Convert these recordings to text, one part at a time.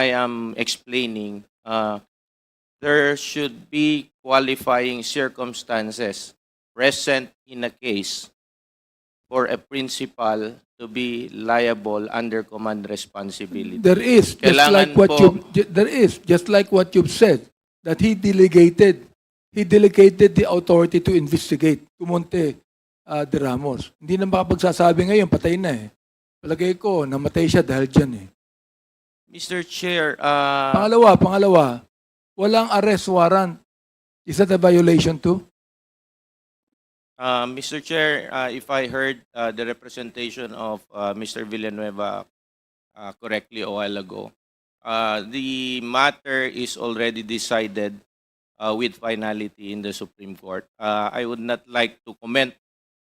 I am explaining, uh, there should be qualifying circumstances present in a case for a principal to be liable under command responsibility. There is, just Kailangan like what po- you there is, just like what you've said, that he delegated, he delegated the authority to investigate, Kumonte uh, de Ramos. Hindi na makapagsasabi ngayon, patay na eh. Palagay ko, namatay siya dahil dyan eh. Mr. Chair, uh, Pangalawa, pangalawa, walang arrest warrant. Is that a violation too? Uh, Mr. Chair, uh, if I heard uh, the representation of uh, Mr. Villanueva uh, correctly a while ago, uh, the matter is already decided uh, with finality in the Supreme Court. Uh, I would not like to comment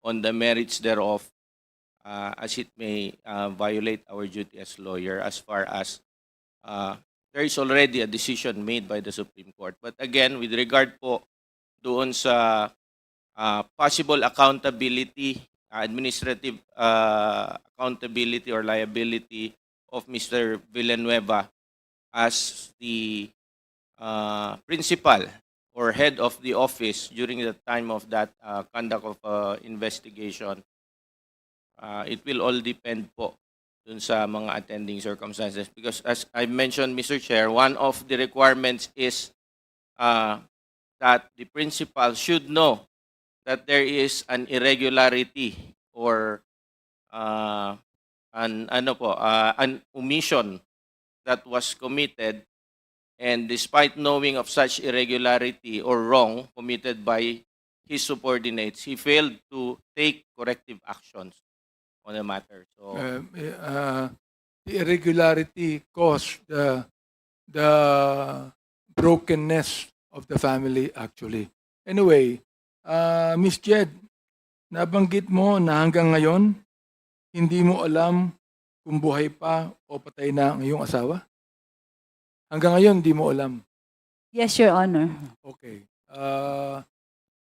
on the merits thereof uh, as it may uh, violate our duty as lawyer as far as uh, there is already a decision made by the Supreme Court. But again, with regard po doon sa uh, possible accountability, uh, administrative uh, accountability or liability of Mr. Villanueva as the uh, principal or head of the office during the time of that uh, conduct of uh, investigation. Uh, it will all depend po dun sa mga attending circumstances because as I mentioned, Mr. Chair, one of the requirements is uh, that the principal should know that there is an irregularity or uh, an ano po uh, an omission that was committed and despite knowing of such irregularity or wrong committed by his subordinates he failed to take corrective actions on the matter so Um, uh, the irregularity caused the the brokenness of the family actually. Anyway, uh, Miss Jed, nabanggit mo na hanggang ngayon hindi mo alam kung buhay pa o patay na ang iyong asawa? Hanggang ngayon hindi mo alam. Yes, Your Honor. Okay. Uh,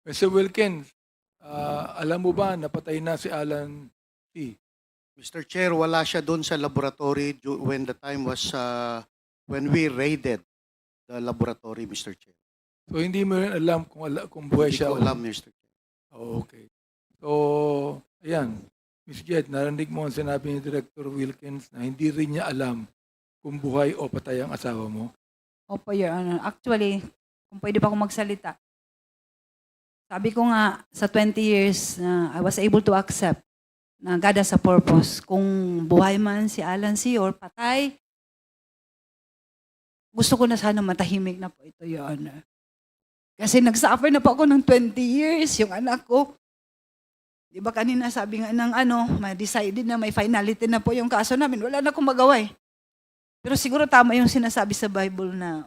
Mr. Wilkins, uh, alam mo ba na patay na si Alan? Mr. Chair, wala siya doon sa laboratory when the time was uh, when we raided the laboratory, Mr. Chair. So hindi mo rin alam kung, ala, kung buhay Hindi siya. ko o- alam, Mr. Chair. Oh, okay. So, ayan. Miss Jed, narinig mo ang sinabi ni Director Wilkins na hindi rin niya alam kung buhay o patay ang asawa mo. Opo, Your Honor. Actually, kung pwede pa akong magsalita. Sabi ko nga, sa 20 years na I was able to accept na God has a purpose. Kung buhay man si Alan C. or patay, gusto ko na sana matahimik na po ito, Your Honor. Kasi nag-suffer na po ako ng 20 years, yung anak ko. Di ba kanina sabi nga ng ano, may decided na may finality na po yung kaso namin. Wala na akong magawa eh. Pero siguro tama yung sinasabi sa Bible na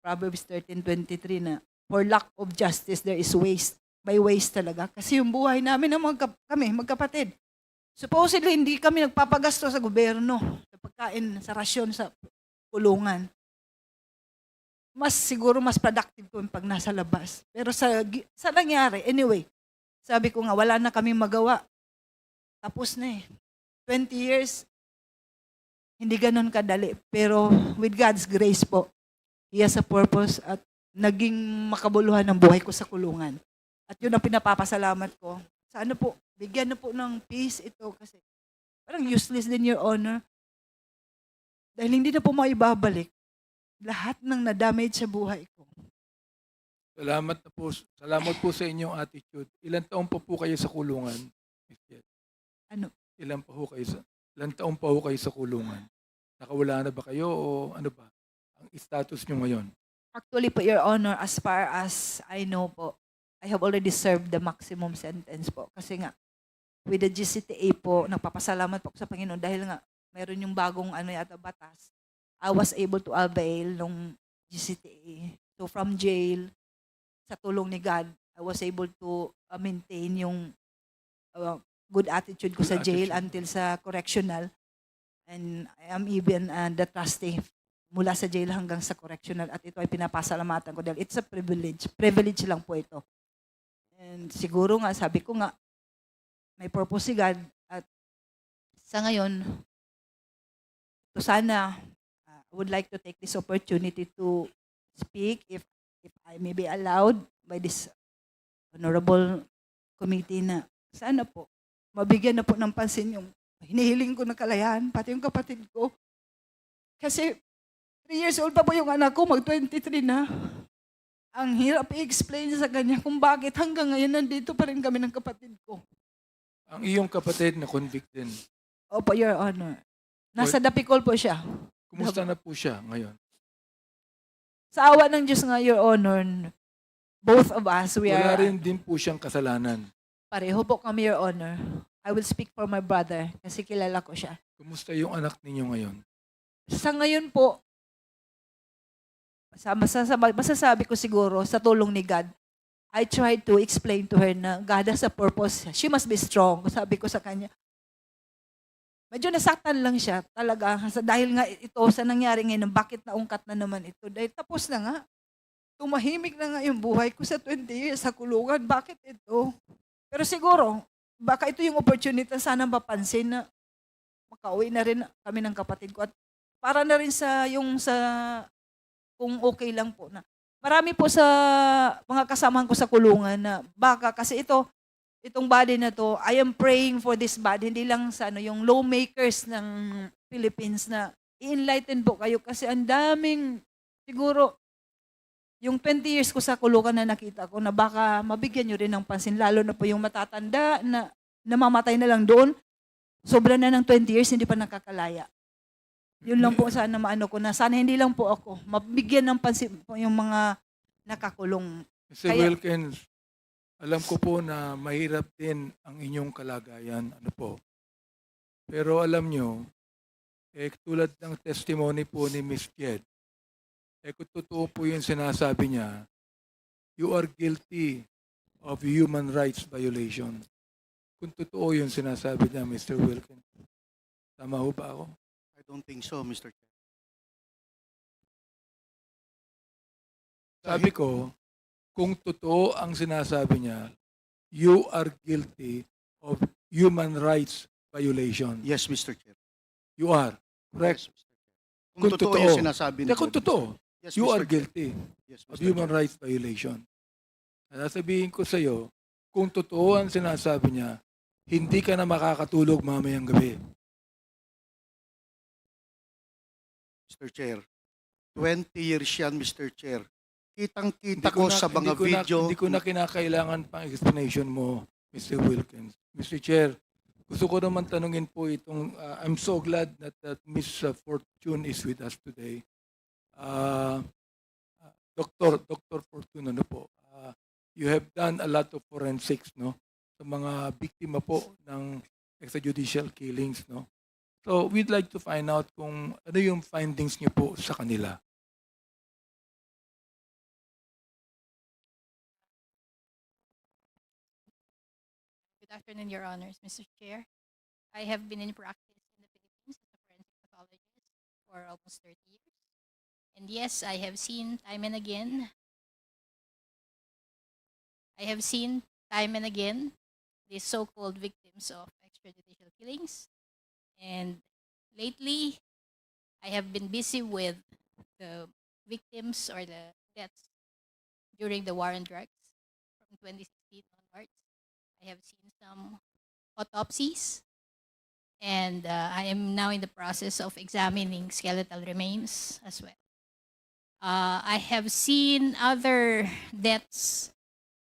Proverbs 13:23 na for lack of justice there is waste. By waste talaga. Kasi yung buhay namin ng mga kami, magkapatid. Supposedly, hindi kami nagpapagasto sa gobyerno, sa pagkain, sa rasyon, sa kulungan. Mas siguro mas productive kung pag nasa labas. Pero sa, sa nangyari, anyway, sabi ko nga, wala na kami magawa. Tapos na eh. 20 years, hindi ganun kadali. Pero with God's grace po, He has a purpose at naging makabuluhan ng buhay ko sa kulungan. At yun ang pinapapasalamat ko. Sana po, bigyan na po ng peace ito kasi parang useless din, Your Honor. Dahil hindi na po maibabalik lahat ng na-damage sa buhay ko. Salamat na po. Salamat po sa inyong attitude. Ilan taon pa po kayo sa kulungan? Ano? Ilan pa po kayo sa ilan taon pa po kayo sa kulungan? Nakawala na ba kayo o ano ba? Ang status niyo ngayon? Actually po, Your Honor, as far as I know po, I have already served the maximum sentence po. Kasi nga, with the GCTA po, nagpapasalamat po sa Panginoon dahil nga, mayroon yung bagong ano yata batas. I was able to avail nung GCTA. So from jail, sa tulong ni God, I was able to uh, maintain yung uh, good attitude ko Good sa jail attitude. until sa correctional. And I am even uh, the trustee mula sa jail hanggang sa correctional at ito ay pinapasalamatan ko dahil it's a privilege. Privilege lang po ito. And siguro nga, sabi ko nga, may purpose si God at sa ngayon, to sana I would like to take this opportunity to speak if if I may be allowed by this honorable committee na sana po mabigyan na po ng pansin yung hinihiling ko na kalayaan, pati yung kapatid ko. Kasi 3 years old pa po yung anak ko, mag-23 na. Ang hirap i-explain sa kanya kung bakit hanggang ngayon nandito pa rin kami ng kapatid ko. Ang iyong kapatid na convicted, Opo, Your Honor. Nasa Dapicol po siya. kumusta na po siya ngayon? Sa awa ng Diyos nga, Your Honor, both of us, we Wala are, rin din po siyang kasalanan. pareho po kami, Your Honor. I will speak for my brother kasi kilala ko siya. Kumusta yung anak ninyo ngayon? Sa ngayon po, sa masasabi, masasabi ko siguro sa tulong ni God, I tried to explain to her na God has a purpose. She must be strong. Sabi ko sa kanya, medyo nasaktan lang siya talaga. Sa, dahil nga ito sa nangyari ngayon, bakit naungkat na naman ito? Dahil tapos na nga. Tumahimik na nga yung buhay ko sa 20 years sa kulungan. Bakit ito? Pero siguro, baka ito yung opportunity na sana mapansin na makauwi na rin kami ng kapatid ko. At para na rin sa yung sa kung okay lang po na. Marami po sa mga kasamahan ko sa kulungan na baka kasi ito itong body na to, I am praying for this body hindi lang sa ano yung lawmakers ng Philippines na i-enlighten po kayo kasi ang daming siguro yung 20 years ko sa kulungan na nakita ko na baka mabigyan nyo rin ng pansin lalo na po yung matatanda na namamatay na lang doon sobra na ng 20 years hindi pa nakakalaya. Yun lang po sana maano ko na sana hindi lang po ako mabigyan ng pansin po yung mga nakakulong. Mr. Kaya- Wilkins, alam ko po na mahirap din ang inyong kalagayan. Ano po? Pero alam nyo, eh, tulad ng testimony po ni Miss Jed, eh kung totoo po yung sinasabi niya, you are guilty of human rights violation. Kung totoo yung sinasabi niya, Mr. Wilkins. Tama ho ba ako? Don't think so, Mr. Chair. Sabi ko, kung totoo ang sinasabi niya, you are guilty of human rights violation. Yes, Mr. Chair. You are. Correct. Yes, Mr. Chair. Kung, Kung totoo, totoo. yung sinasabi Hindi, kung totoo, Yes, you Mr. are guilty Yes, of human Chair. rights violation. At sabihin ko sa iyo, kung totoo ang sinasabi niya, hindi ka na makakatulog mamayang gabi. Mr. Chair. 20 years yan, Mr. Chair. Kitang-kita ko ko na, sa mga hindi ko na, video. hindi ko na kinakailangan pang explanation mo, Mr. Wilkins. Mr. Chair, gusto ko naman tanungin po itong, uh, I'm so glad that, that Miss uh, Fortune is with us today. Uh, uh, Dr. Dr. Fortune, ano po, uh, you have done a lot of forensics, no? Sa mga biktima po ng extrajudicial killings, no? So, we'd like to find out kung ano yung findings niyo po sa kanila. Good afternoon, Your Honors, Mr. Chair. I have been in practice in the Philippines as a forensic pathologist for almost 30 years. And yes, I have seen time and again, I have seen time and again these so-called victims of extrajudicial killings. And lately, I have been busy with the victims or the deaths during the war on drugs from 2016 onwards. I have seen some autopsies, and uh, I am now in the process of examining skeletal remains as well. Uh, I have seen other deaths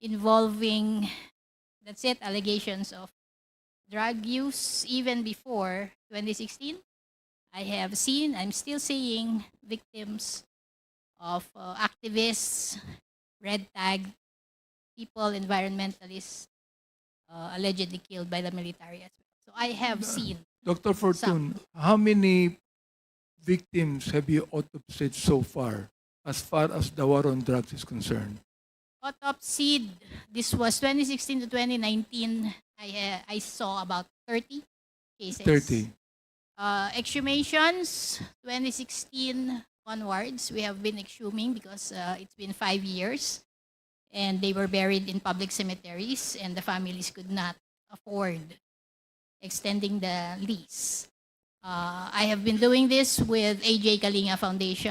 involving, that's it, allegations of drug use even before 2016. I have seen, I'm still seeing victims of uh, activists, red tag, people, environmentalists, uh, allegedly killed by the military as well. So I have seen Dr. Fortune, how many victims have you autopsied so far as far as the war on drugs is concerned? Autopsied. This was 2016 to 2019. I uh, I saw about 30 cases. 30. Uh, exhumations 2016 onwards. We have been exhuming because uh, it's been five years, and they were buried in public cemeteries, and the families could not afford extending the lease. Uh, I have been doing this with AJ Kalinga Foundation.